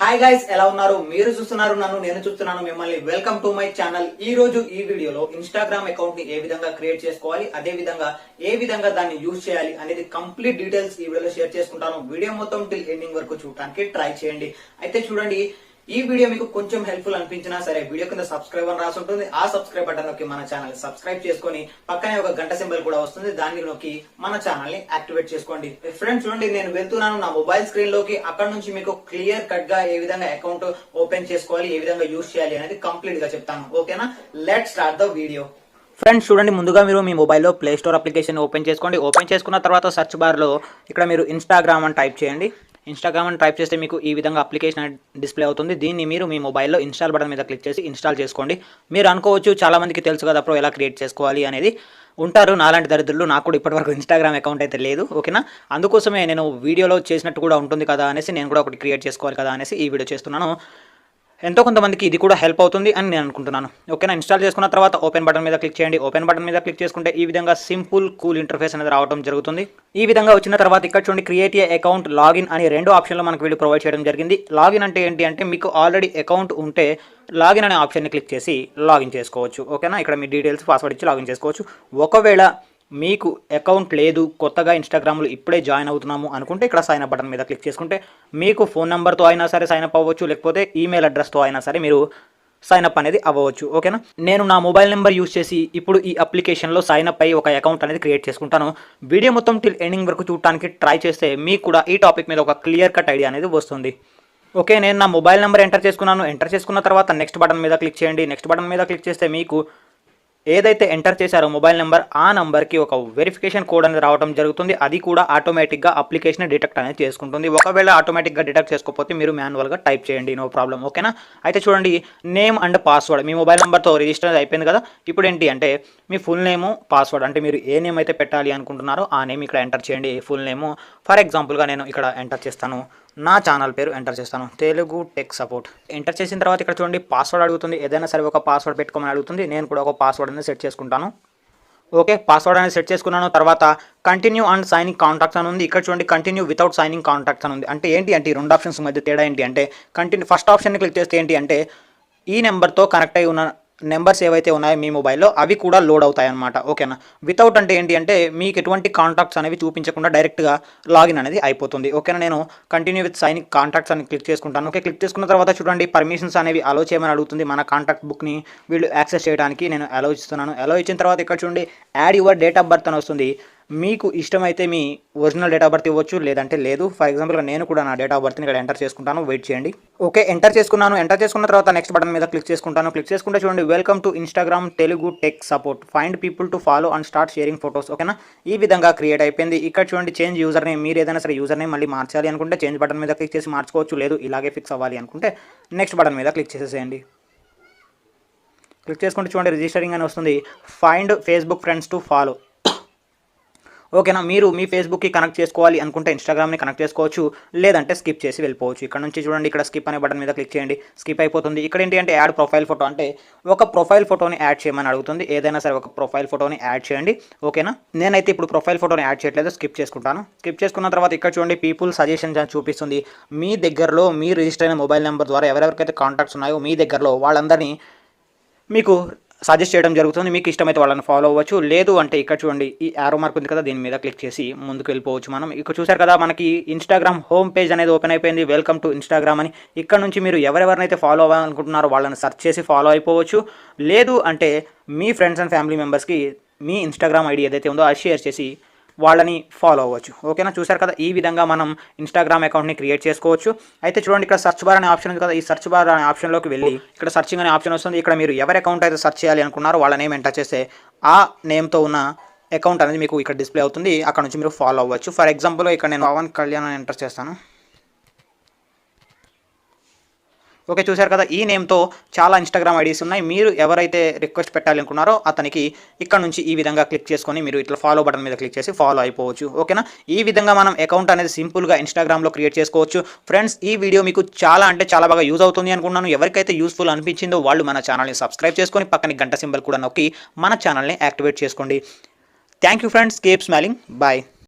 Hi guys ఎలా ఉన్నారు? మీరు చూస్తున్నారు నన్ను నేను చూస్తున్నాను మిమ్మల్ని. వెల్కమ్ టు మై ఛానల్ ఈ రోజు ఈ వీడియోలో ఇన్స్టాగ్రామ్ అకౌంట్ని ఏ విధంగా క్రియేట్ చేసుకోవాలి అదే విధంగా ఏ విధంగా దాన్ని యూజ్ చేయాలి అనేది కంప్లీట్ డీటెయిల్స్ ఈ వీడియోలో షేర్ చేసుకుంటాను. వీడియో మొత్తం టిల్ ఎండింగ్ వరకు చూడటానికి ట్రై చేయండి. అయితే చూడండి ఈ వీడియో మీకు కొంచెం హెల్ప్ఫుల్ అనిపించినా సరే వీడియో కింద సబ్స్క్రైబ్ అని రాసి ఉంటుంది. ఆ సబ్స్క్రైబ్ బటన్ నొక్కి మన ఛానల్ సబ్స్క్రైబ్ చేసుకొని పక్కనే ఒక గంట సింబల్ కూడా వస్తుంది. దాన్ని నొక్కి మన ఛానల్ని యాక్టివేట్ చేసుకోండి. Eh, ఫ్రెండ్స్ చూడండి నేను వెళ్తున్నాను నా మొబైల్ స్క్రీన్లోకి. అక్కడ నుంచి మీకు క్లియర్ కట్గా ఏ విధంగా అకౌంట్ ఓపెన్ చేసుకోవాలి ఏ విధంగా యూజ్ చేయాలి అనేది కంప్లీట్గా చెప్తాను. ఓకేనా let start the video friends చూడండి ముందుగా మీరు మీ మొబైల్లో ప్లే స్టోర్ అప్లికేషన్ ఓపెన్ చేసుకోండి. ఓపెన్ చేసుకున్న తర్వాత సర్చ్ బార్లో ఇక్కడ మీరు ఇన్స్టాగ్రామ్ అని టైప్ చేయండి. ఇన్స్టాగ్రామ్ అని టైప్ చేస్తే మీకు ఈ విధంగా అప్లికేషన్ డిస్ప్లే అవుతుంది. దీన్ని మీరు మీ మొబైల్లో ఇన్స్టాల్ బటన్ మీద క్లిక్ చేసి ఇన్స్టాల్ చేసుకోండి. మీరు అనుకోవచ్చు చాలామందికి తెలుసు కదా ప్రో ఎలా క్రియేట్ చేసుకోవాలి అనేది. ఉంటారు నాలాంటి దరిద్రులు. నాకు కూడా ఇప్పటివరకు ఇన్స్టాగ్రామ్ అకౌంట్ అయితే లేదు ఓకేనా? అందుకోసమే నేను వీడియోలో చేసినట్టు కూడా ఉంటుంది కదా అనేసి నేను కూడా ఒకటి క్రియేట్ చేసుకోవాలి కదా అనేసి ఈ వీడియో చేస్తున్నాను. ఎంతో కొంతమందికి ఇది కూడా హెల్ప్ అవుతుంది అని నేను అనుకుంటున్నాను. ఓకేనా ఇన్స్టాల్ చేసుకున్న తర్వాత ఓపెన్ బటన్ మీద క్లిక్ చేయండి. ఓపెన్ బటన్ మీద క్లిక్ చేసుకుంటే ఈ విధంగా సింపుల్ కూల్ ఇంటర్ఫేస్ అనేది రావడం జరుగుతుంది. ఈ విధంగా వచ్చిన తర్వాత ఇక్కడ చూడండి క్రియేట్ ఏ అకౌంట్ లాగిన్ అని రెండు ఆప్షన్లు మనకు వీళ్ళు ప్రొవైడ్ చేయడం జరిగింది. లాగిన్ అంటే ఏంటి అంటే మీకు ఆల్రెడీ అకౌంట్ ఉంటే లాగిన్ అనే ఆప్షన్ని క్లిక్ చేసి లాగిన్ చేసుకోవచ్చు. ఓకేనా ఇక్కడ మీ డీటెయిల్స్ పాస్వర్డ్ ఇచ్చి లాగిన్ చేసుకోవచ్చు. ఒకవేళ మీకు అకౌంట్ లేదు కొత్తగా ఇన్స్టాగ్రామ్లో ఇప్పుడే జాయిన్ అవుతున్నాము అనుకుంటే ఇక్కడ సైన్ అప్ బటన్ మీద క్లిక్ చేసుకుంటే మీకు ఫోన్ నెంబర్తో అయినా సరే సైన్ అప్ అవ్వచ్చు లేకపోతే ఈమెయిల్ అడ్రస్తో అయినా సరే మీరు సైన్ అప్ అనేది అవ్వచ్చు ఓకేనా నేను నా మొబైల్ నెంబర్ యూస్ చేసి ఇప్పుడు ఈ అప్లికేషన్లో సైన్ అప్ అయ్యి ఒక అకౌంట్ అనేది క్రియేట్ చేసుకుంటాను. వీడియో మొత్తం టిల్ ఎండింగ్ వరకు చూడటానికి ట్రై చేస్తే మీకు కూడా ఈ టాపిక్ మీద ఒక క్లియర్ కట్ ఐడియా అనేది వస్తుంది. ఓకే నేను నా మొబైల్ నెంబర్ ఎంటర్ చేసుకున్నాను. ఎంటర్ చేసుకున్న తర్వాత నెక్స్ట్ బటన్ మీద క్లిక్ చేయండి. నెక్స్ట్ బటన్ మీద క్లిక్ చేస్తే మీకు ఏదైతే ఎంటర్ చేశారో మొబైల్ నెంబర్ ఆ నెంబర్కి ఒక వెరిఫికేషన్ కోడ్ అనేది రావడం జరుగుతుంది. అది కూడా ఆటోమేటిక్గా అప్లికేషన్ డిటెక్ట్ అనేది చేసుకుంటుంది. ఒకవేళ ఆటోమేటిక్గా డిటెక్ట్ చేసుకోకపోతే మీరు మాన్యువల్గా టైప్ చేయండి నో ప్రాబ్లం ఓకేనా అయితే చూడండి నేమ్ అండ్ పాస్వర్డ్ మీ మొబైల్ నెంబర్తో రిజిస్టర్ అయిపోయింది కదా? ఇప్పుడు ఏంటి అంటే మీ ఫుల్ నేము పాస్వర్డ్ అంటే మీరు ఏ నేమ్ అయితే పెట్టాలి అనుకుంటున్నారో ఆ నేమ్ ఇక్కడ ఎంటర్ చేయండి ఫుల్ నేము ఫర్ ఎగ్జాంపుల్గా నేను ఇక్కడ ఎంటర్ చేస్తాను. నా ఛానల్ పేరు ఎంటర్ చేస్తాను. Telugu tech support. ఎంటర్ చేసిన తర్వాత ఇక్కడ చూడండి పాస్వర్డ్ అడుగుతుంది. ఏదైనా సరే ఒక పాస్వర్డ్ పెట్టుకోమని అడుగుతుంది. నేను కూడా ఒక పాస్వర్డ్ అనేది సెట్ చేసుకుంటాను. ఓకే పాస్వర్డ్ అనేది సెట్ చేసుకున్నాను. తర్వాత కంటిన్యూ అండ్ సైనింగ్ కాంట్రాక్ట్స్ అని ఉంది. ఇక్కడ చూడండి కంటిన్యూ వితౌట్ సైనింగ్ కాంట్రాక్ట్స్ అని ఉంది. అంటే ఏంటి అంటే ఈ రెండు ఆప్షన్స్ మధ్య తేడా ఏంటి అంటే కంటిన్యూ ఫస్ట్ ఆప్షన్ని క్లిక్ చేస్తే ఏంటి అంటే ఈ నెంబర్తో కనెక్ట్ అయి ఉన్న నెంబర్స్ ఏవైతే ఉన్నాయో మీ మొబైల్లో అవి కూడా లోడ్ అవుతాయి అనమాట ఓకేనా? వితౌట్ అంటే ఏంటి అంటే మీకు ఎటువంటి కాంటాక్ట్స్ అనేవి చూపించకుండా డైరెక్ట్గా లాగిన్ అనేది అయిపోతుంది. ఓకేనా? నేను కంటిన్యూ విత్ సైన్ కాంటాక్ట్స్ అని క్లిక్ చేసుకుంటాను. ఓకే క్లిక్ చేసుకున్న తర్వాత చూడండి పర్మిషన్స్ అనేవి అలో చేయమని అడుగుతుంది. మన కాంటాక్ట్ బుక్ని వీళ్ళు యాక్సెస్ చేయడానికి నేను అలో ఇస్తున్నాను. అలో ఇచ్చిన తర్వాత ఇక్కడ చూడండి add your date of birth అని వస్తుంది. మీకు ఇష్టమైతే మీ ఒరిజినల్ డేట్ ఆఫ్ బర్త్ ఇవ్వచ్చు లేదంటే లేదు. ఫర్ ఎగ్జాంపుల్గా నేను కూడా నా డేట్ ఆఫ్ బర్త్ని ఇక్కడ ఎంటర్ చేసుకుంటాను. వెయిట్ చేయండి. ఓకే ఎంటర్ చేసుకున్నాను. ఎంటర్ చేసుకున్న తర్వాత నెక్స్ట్ బటన్ మీద క్లిక్ చేసుకుంటాను. క్లిక్ చేసుకుంటే చూడండి welcome to Instagram Telugu tech support find people to follow and start sharing photos ఓకేనా ఈ విధంగా క్రియేట్ అయిపోయింది. ఇక్కడ చూడండి చేంజ్ యూజర్ నేమ్ మీరు ఏదైనా సరే యూజర్ నేమ్ మళ్ళీ మార్చాలి అనుకుంటే చేంజ్ బటన్ మీద క్లిక్ చేసి మార్చుకోవచ్చు లేదు ఇలాగే ఫిక్స్ అవ్వాలి అనుకుంటే నెక్స్ట్ బటన్ మీద క్లిక్ చేసేసేయండి. క్లిక్ చేసుకుంటే చూడండి రిజిస్టరింగ్ అని వస్తుంది. Find Facebook friends to follow ఓకేనా మీరు మీ ఫేస్బుక్కి కనెక్ట్ చేసుకోవాలి అనుకుంటే ఇన్స్టాగ్రామ్ని కనెక్ట్ చేసుకోవచ్చు లేదంటే స్కిప్ చేసి వెళ్ళిపోవచ్చు. ఇక్కడ నుంచి చూడండి ఇక్కడ స్కిప్ అనే బటన్ మీద క్లిక్ చేయండి స్కిప్ అయిపోతుంది. ఇక్కడ ఏంటి అంటే యాడ్ ప్రొఫైల్ ఫోటో అంటే ఒక ప్రొఫైల్ ఫోటోని యాడ్ చేయమని అడుగుతుంది. ఏదైనా సరే ఒక ప్రొఫైల్ ఫోటోని యాడ్ చేయండి. ఓకేనా నేనైతే ఇప్పుడు ప్రొఫైల్ ఫోటోని యాడ్ చేయట్లేదు స్కిప్ చేసుకుంటాను. స్కిప్ చేసుకున్న తర్వాత ఇక్కడ చూడండి పీపుల్ సజెషన్స్ అని చూపిస్తుంది. మీ దగ్గరలో మీ రిజిస్టర్ అయిన మొబైల్ నెంబర్ ద్వారా ఎవరెవరికైతే కాంటాక్ట్స్ ఉన్నాయో మీ దగ్గరలో వాళ్ళందరినీ మీకు సజెస్ట్ చేయడం జరుగుతుంది. మీకు ఇష్టమైతే వాళ్ళని ఫాలో అవ్వచ్చు. లేదు అంటే ఇక్కడ చూడండి ఈ యారో మార్క్ ఉంది కదా దీని మీద క్లిక్ చేసి ముందుకు వెళ్ళిపోవచ్చు మనం. ఇక్కడ చూసారు కదా మనకి ఇన్స్టాగ్రామ్ హోమ్ పేజ్ అనేది ఓపెన్ అయిపోయింది. వెల్కమ్ టు ఇన్స్టాగ్రామ్ అని. ఇక్కడ నుంచి మీరు ఎవరెవరినైతే ఫాలో అవ్వాలనుకుంటున్నారో వాళ్ళని సెర్చ్ చేసి ఫాలో అయిపోవచ్చు. లేదు అంటే మీ ఫ్రెండ్స్ అండ్ ఫ్యామిలీ మెంబర్స్కి మీ ఇన్స్టాగ్రామ్ ఐడి ఏదైతే ఉందో అది షేర్ చేసి వాళ్ళని ఫాలో అవ్వచ్చు. ఓకేనా చూసారు కదా? ఈ విధంగా మనం ఇన్స్టాగ్రామ్ అకౌంట్ని క్రియేట్ చేసుకోవచ్చు. అయితే చూడండి ఇక్కడ సర్చ్ బార్ అనే ఆప్షన్ ఉంది కదా? ఈ సర్చ్ బార్ అనే ఆప్షన్లోకి వెళ్ళి ఇక్కడ సర్చింగ్ అనే ఆప్షన్ వస్తుంది. ఇక్కడ మీరు ఎవరి అకౌంట్ అయితే సర్చ్ చేయాలి అనుకున్నారో వాళ్ళ నేమ్ ఎంటర్ చేస్తే ఆ నేమ్తో ఉన్న అకౌంట్ అనేది మీకు ఇక్కడ డిస్ప్లే అవుతుంది. అక్కడ నుంచి మీరు ఫాలో అవ్వచ్చు. ఫర్ ఎగ్జాంపుల్ ఇక్కడ నేను పవన్ కళ్యాణ్ అని ఎంటర్ చేస్తాను. ఓకే చూశారు కదా ఈ నేమ్తో చాలా ఇన్స్టాగ్రామ్ ఐడీస్ ఉన్నాయి. మీరు ఎవరైతే రిక్వెస్ట్ పెట్టాలనుకున్నారో అతనికి ఇక్కడ నుంచి ఈ విధంగా క్లిక్ చేసుకొని మీరు ఇట్లా ఫాలో బటన్ మీద క్లిక్ చేసి ఫాలో అయిపోవచ్చు. ఓకేనా? ఈ విధంగా మనం అకౌంట్ అనేది సింపుల్గా ఇన్స్టాగ్రామ్లో క్రియేట్ చేసుకోవచ్చు. ఫ్రెండ్స్ ఈ వీడియో మీకు చాలా అంటే చాలా బాగా యూజ్ అవుతుంది అనుకున్నాను. ఎవరికైతే యూస్ఫుల్ అనిపించిందో వాళ్ళు మన ఛానల్ని సబ్స్క్రైబ్ చేసుకొని పక్కన గంట సింబల్ కూడా నొక్కి మన ఛానల్ని యాక్టివేట్ చేసుకోండి. Thank you friends keep smiling bye